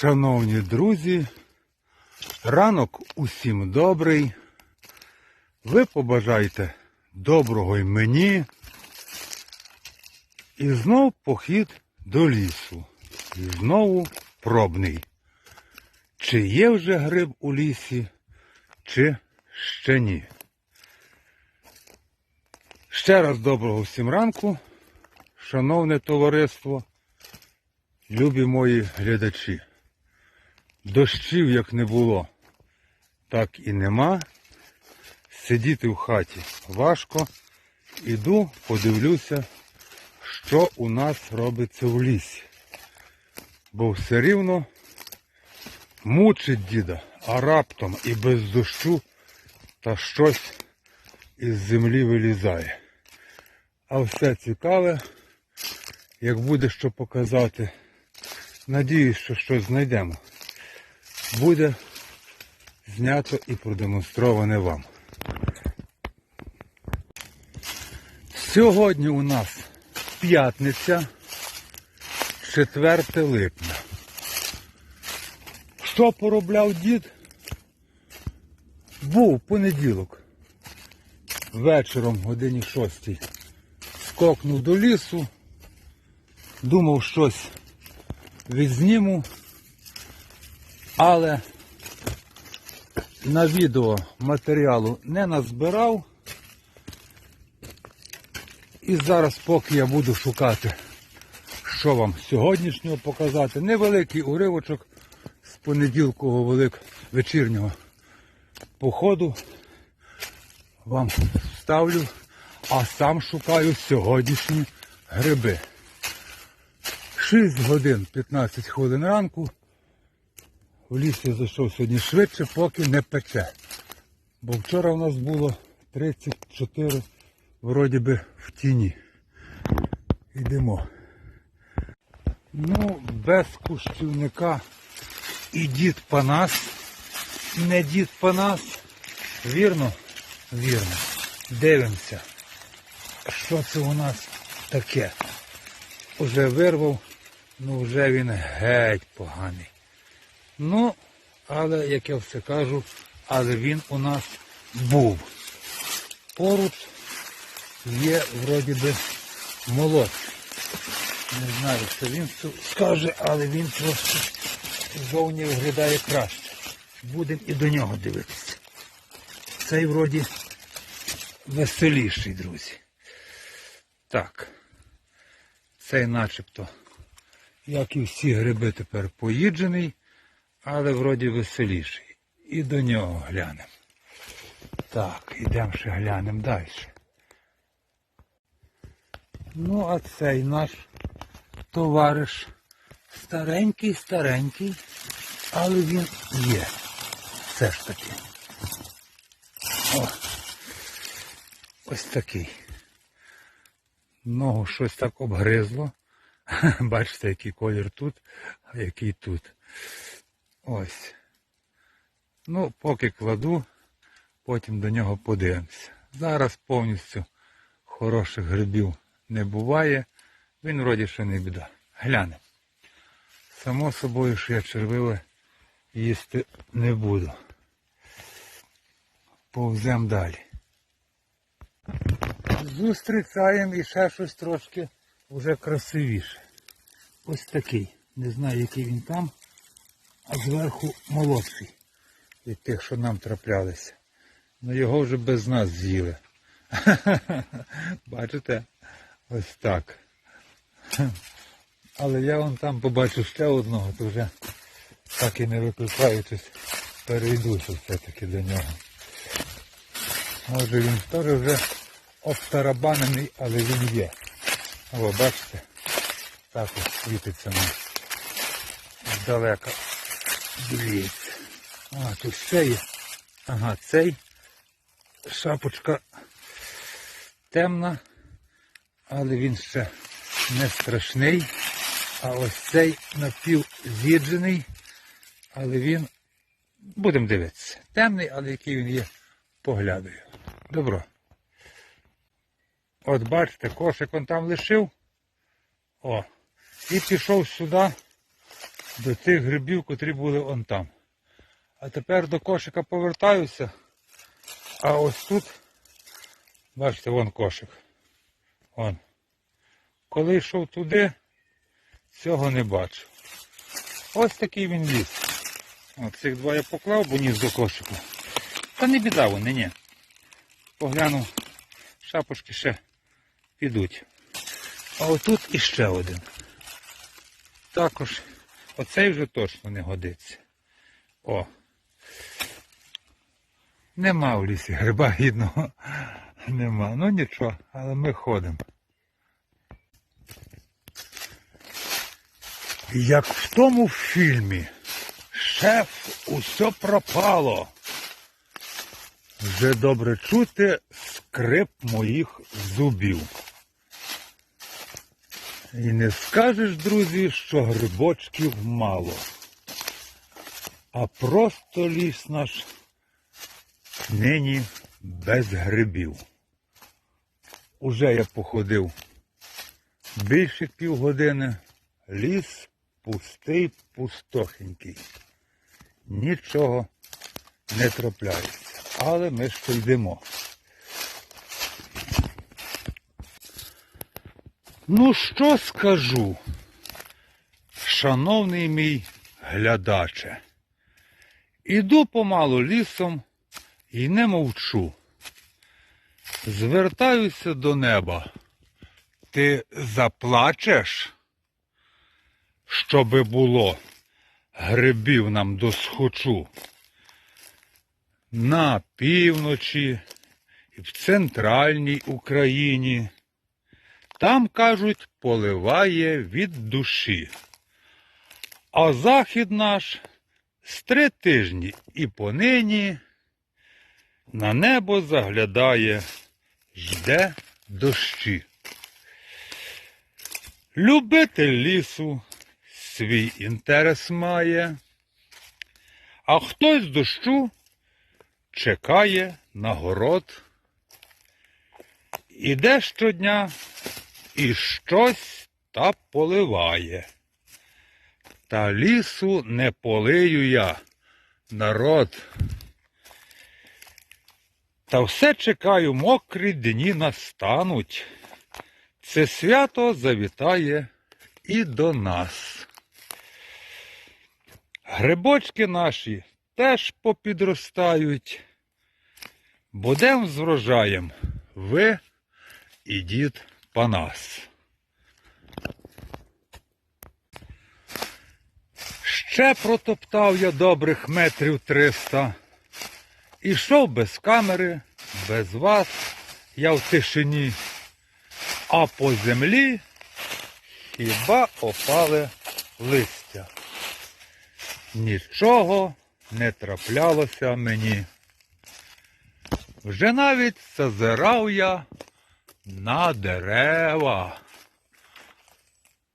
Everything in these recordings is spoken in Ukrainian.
Шановні друзі, ранок усім добрий. Ви побажайте доброго й мені. І знов похід до лісу. І знову пробний. Чи є вже гриб у лісі, чи ще ні. Ще раз доброго всім ранку, шановне товариство, любі мої глядачі. Дощів як не було, так і нема. Сидіти в хаті важко. Іду, подивлюся, що у нас робиться в лісі. Бо все рівно мучить діда, а раптом і без дощу та щось із землі вилізає. А все цікаве, як буде що показати. Надіюсь, що щось знайдемо. Буде знято і продемонстроване вам. Сьогодні у нас п'ятниця, 4 липня. Що поробляв дід? Був понеділок. Вечором, годині 6 скокнув до лісу, думав щось відзніму, але на відео матеріалу не назбирав. І зараз, поки я буду шукати, що вам сьогоднішнього показати, невеликий уривочок з понеділкового велик вечірнього походу вам ставлю, а сам шукаю сьогоднішні гриби. 6 годин 15 хвилин ранку. В ліс я зайшов сьогодні швидше, поки не пече. Бо вчора у нас було 34 вроді би в тіні. Йдемо. Ну, без кущівника і дід Панас, не дід Панас. Вірно? Вірно. Дивимося. Що це у нас таке? Уже вирвав, ну вже він геть поганий. Ну, але, як я все кажу, але він у нас був. Поруч є вроді би молодший. Не знаю, що він скаже, але він трошки зовні виглядає краще. Будемо і до нього дивитися. Цей вроді веселіший, друзі. Так. Цей начебто, як і всі гриби тепер поїджений, але вроді веселіший. І до нього глянемо. Так, ідемо ще глянемо далі. Ну, а цей наш товариш старенький, старенький, але він є. Все ж таки. О, ось такий. Ногу щось так обгризло. Бачите, який колір тут, а який тут. Ось. Ну, поки кладу, потім до нього подивимося. Зараз повністю хороших грибів не буває. Він вроді ще не біда. Глянемо. Само собою, що я червиве їсти не буду. Повзем далі. Зустрічаємо і ще щось трошки вже красивіше. Ось такий. Не знаю, який він там, а зверху молодший від тих, що нам траплялися. Ну його вже без нас з'їли. Бачите? Ось так. Але я вон там побачу ще одного, то вже так і не викликаючись, перейдуся все-таки до нього. Може він теж вже обтарабанений, але він є. О, бачите? Так ось світиться нам здалека. Дивіться. А, тут ще є. Ага, цей шапочка темна, але він ще не страшний. А ось цей напівз'їджений, але він, будемо дивитися, темний, але який він є, поглядаю. Добро. От бачите, кошик он там лишив. О. І пішов сюди до тих грибів, котрі були он там. А тепер до кошика повертаюся. А ось тут, бачите, вон кошик. Вон. Коли йшов туди, цього не бачу. Ось такий він ліс. От цих два я поклав, бо ніс до кошику. Та не біда вони, ні. Поглянув, шапочки ще підуть. А отут іще один. Також оцей вже точно не годиться. О. Нема в лісі гриба гідного. Нема. Ну нічого, але ми ходимо. Як в тому фільмі Шеф, усе пропало. Вже добре чути скрип моїх зубів. І не скажеш, друзі, що грибочків мало. А просто ліс наш нині без грибів. Уже я походив більше півгодини. Ліс пустий, пустохенький. Нічого не трапляється. Але ми ще йдемо. Ну, що скажу, шановний мій глядаче, іду помалу лісом і не мовчу. Звертаюся до неба. Ти заплачеш, щоби було грибів нам досхочу. На півночі і в центральній Україні. Там, кажуть, поливає від душі. А захід наш з три тижні і понині на небо заглядає, жде дощі. Любитель лісу свій інтерес має, а хтось дощу чекає на город. Іде щодня і щось та поливає. Та лісу не полию я, народ. Та все чекаю, мокрі дні настануть. Це свято завітає і до нас. Грибочки наші теж попідростають. Будем з врожаєм ви і дід Панас. Ще протоптав я добрих метрів триста. Ішов без камери, без вас, я в тишині, а по землі хіба опали листя. Нічого не траплялося мені. Вже навіть зазирав я на дерева.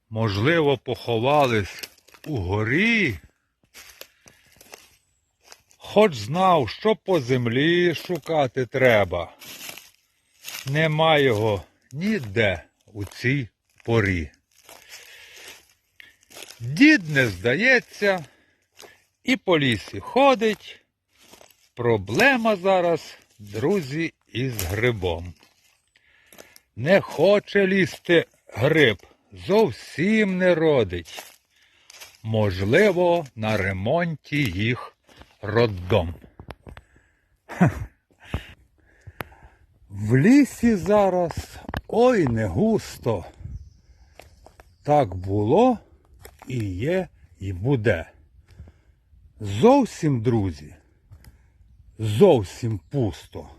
Можливо, поховались угорі. Хоч знав, що по землі шукати треба. Нема його ніде у цій порі. Дід не здається і по лісі ходить. Проблема зараз, друзі, із грибом. Не хоче лізти гриб, зовсім не родить. Можливо, на ремонті їх роддом. В лісі зараз ой не густо. Так було і є, і буде. Зовсім, друзі, зовсім пусто.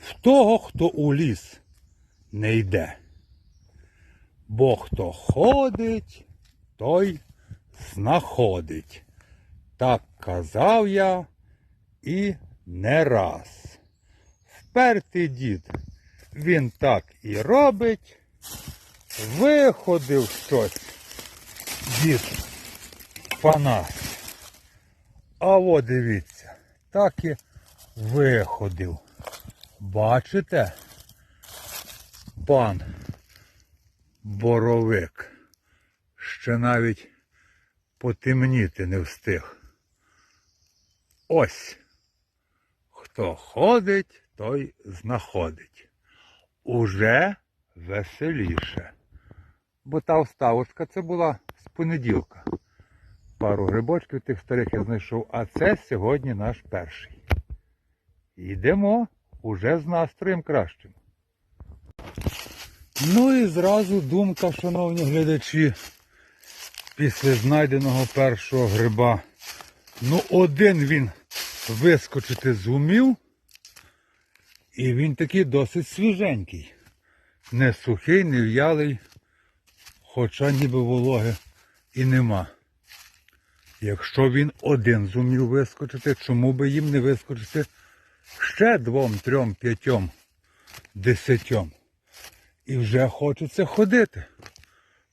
В того, хто у ліс не йде. Бо хто ходить, той знаходить. Так казав я і не раз. Впертий дід, він так і робить. Виходив щось дід Панас. А от дивіться, так і виходив. Бачите? Пан Боровик. Ще навіть потемніти не встиг. Ось. Хто ходить, той знаходить. Уже веселіше. Бо та вставочка це була з понеділка. Пару грибочків тих старих я знайшов, а це сьогодні наш перший. Йдемо уже з настроєм кращим. Ну і зразу думка, шановні глядачі, після знайденого першого гриба. Ну, один він вискочити зумів, і він такий досить свіженький. Не сухий, не в'ялий, хоча ніби вологи і нема. Якщо він один зумів вискочити, чому би їм не вискочити ще двом, трьом, п'ятьом, десятьом? І вже хочеться ходити.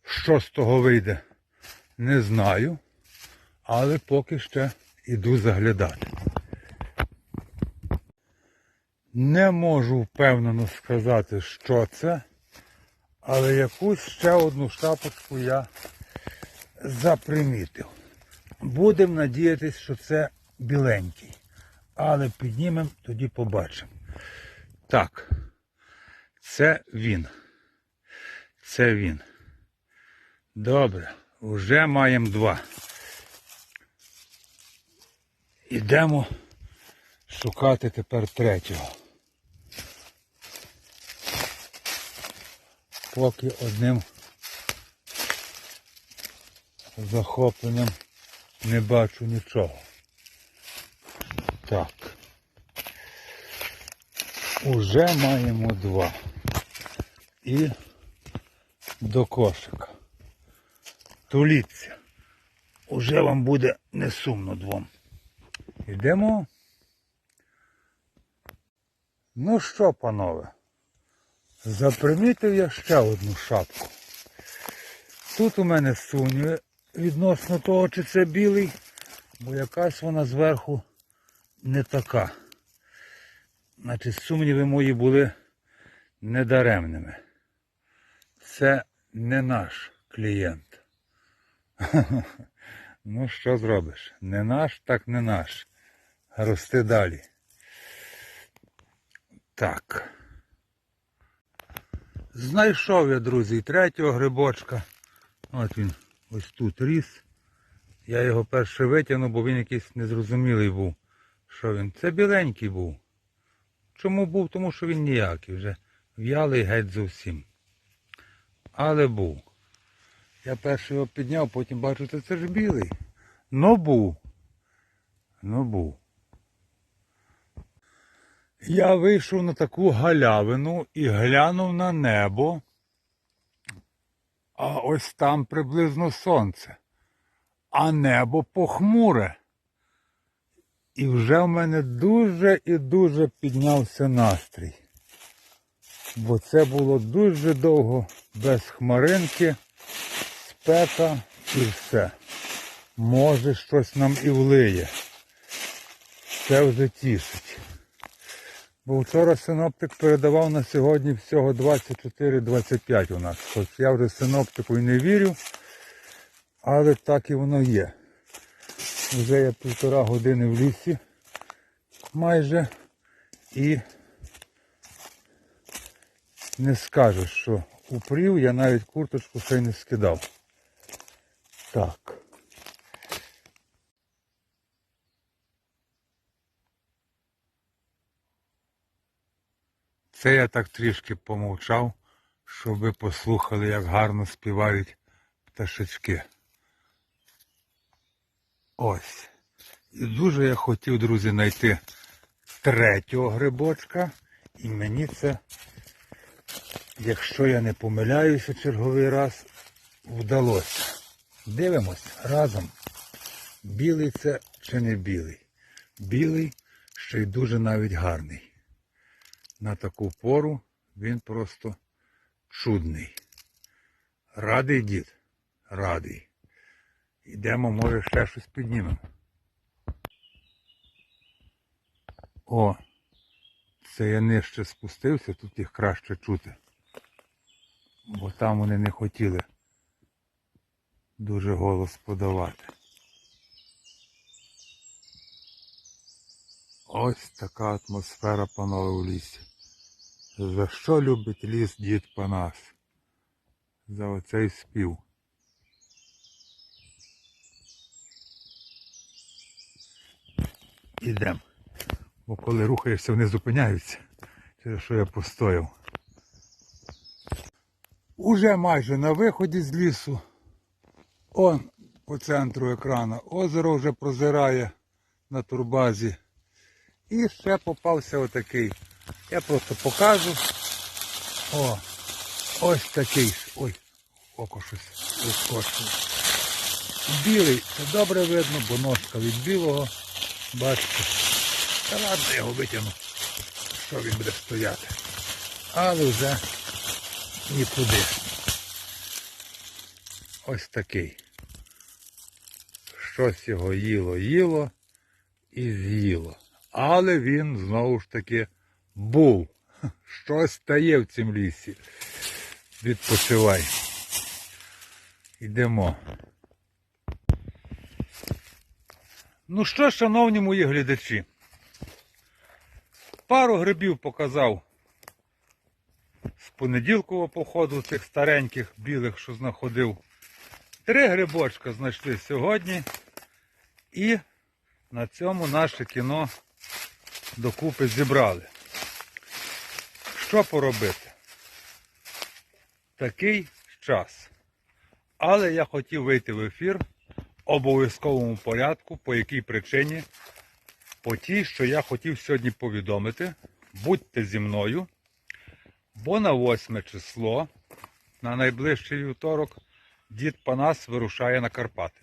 Що з того вийде, не знаю, але поки ще іду заглядати. Не можу впевнено сказати, що це, але якусь ще одну шапочку я запримітив. Будемо надіятись, що це біленький. Але піднімемо, тоді побачимо. Так, це він. Це він. Добре, вже маємо два. Ідемо шукати тепер третього. Поки одним захопленням не бачу нічого. Так. Уже маємо два. І до кошика. Туліться. Уже вам буде не сумно двом. Йдемо. Ну що, панове, запримітив я ще одну шапку. Тут у мене сумніви відносно того, чи це білий, бо якась вона зверху не така. Значить, сумніви мої були недаремними. Це не наш клієнт. Ну, що зробиш? Не наш, так не наш. Рости далі. Так. Знайшов я, друзі, третього грибочка. От він ось тут ріс. Я його перше витягнув, бо він якийсь незрозумілий був. Що він? Це біленький був. Чому був? Тому що він ніякий вже. В'ялий геть зовсім. Але був. Я перший його підняв, потім бачу, що це ж білий. Ну був. Ну був. Я вийшов на таку галявину і глянув на небо. А ось там приблизно сонце. А небо похмуре. І вже в мене дуже і дуже піднявся настрій. Бо це було дуже довго без хмаринки, спека і все. Може щось нам і влиє. Це вже тішить. Бо вчора синоптик передавав на сьогодні всього 24-25 у нас. Хоч я вже синоптику і не вірю, але так і воно є. Вже я півтора години в лісі майже і не скажеш, що упрів, я навіть курточку ще й не скидав. Так. Це я так трішки помовчав, щоб ви послухали, як гарно співають пташечки. Ось. І дуже я хотів, друзі, знайти третього грибочка. І мені це, якщо я не помиляюся черговий раз, вдалося. Дивимось разом. Білий це чи не білий. Білий, ще й дуже навіть гарний. На таку пору він просто чудний. Радий дід? Радий. Йдемо, може, ще щось піднімемо. О, це я нижче спустився, тут їх краще чути. Бо там вони не хотіли дуже голос подавати. Ось така атмосфера панове у лісі. За що любить ліс дід Панас? За оцей спів. Ідемо. Бо коли рухаєшся, вони зупиняються. Через що я постояв. Уже майже на виході з лісу. Он по центру екрана. Озеро вже прозирає на турбазі. І ще попався отакий. Я просто покажу. О, ось такий. Ой, око щось вискочило. Білий, це добре видно, бо ножка від білого. Бачите. Та ладно, його витягну. Що він буде стояти. Але вже нікуди. Ось такий. Щось його їло, їло і з'їло. Але він знову ж таки був. Щось стає в цім лісі. Відпочивай. Йдемо. Ну що, шановні мої глядачі, пару грибів показав з понеділкового походу цих стареньких білих, що знаходив. Три грибочка знайшли сьогодні. І на цьому наше кіно докупи зібрали. Що поробити? Такий час. Але я хотів вийти в ефір в обов'язковому порядку, по якій причині? По тій, що я хотів сьогодні повідомити. Будьте зі мною, бо на 8 число, на найближчий вівторок, дід Панас вирушає на Карпати.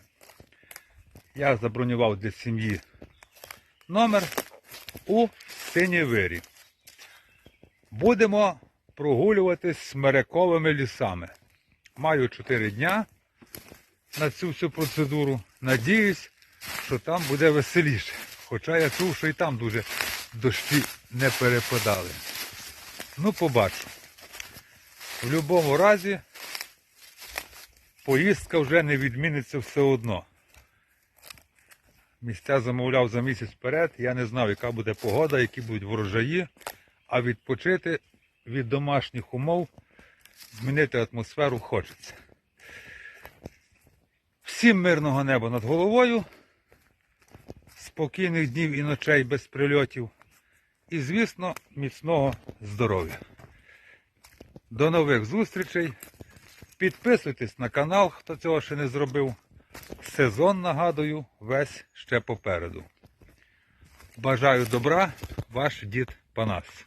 Я забронював для сім'ї номер у Синєвирі. Будемо прогулюватись смерековими лісами. Маю 4 дня на цю всю процедуру. Надіюсь, що там буде веселіше. Хоча я чув, що і там дуже дощі не перепадали. Ну, побачу. В будь-якому разі поїздка вже не відміниться все одно. Місця замовляв за місяць вперед. Я не знав, яка буде погода, які будуть врожаї, а відпочити від домашніх умов, змінити атмосферу хочеться. Всім мирного неба над головою, спокійних днів і ночей без прильотів. І, звісно, міцного здоров'я. До нових зустрічей. Підписуйтесь на канал, хто цього ще не зробив. Сезон, нагадую, весь ще попереду. Бажаю добра, ваш дід Панас.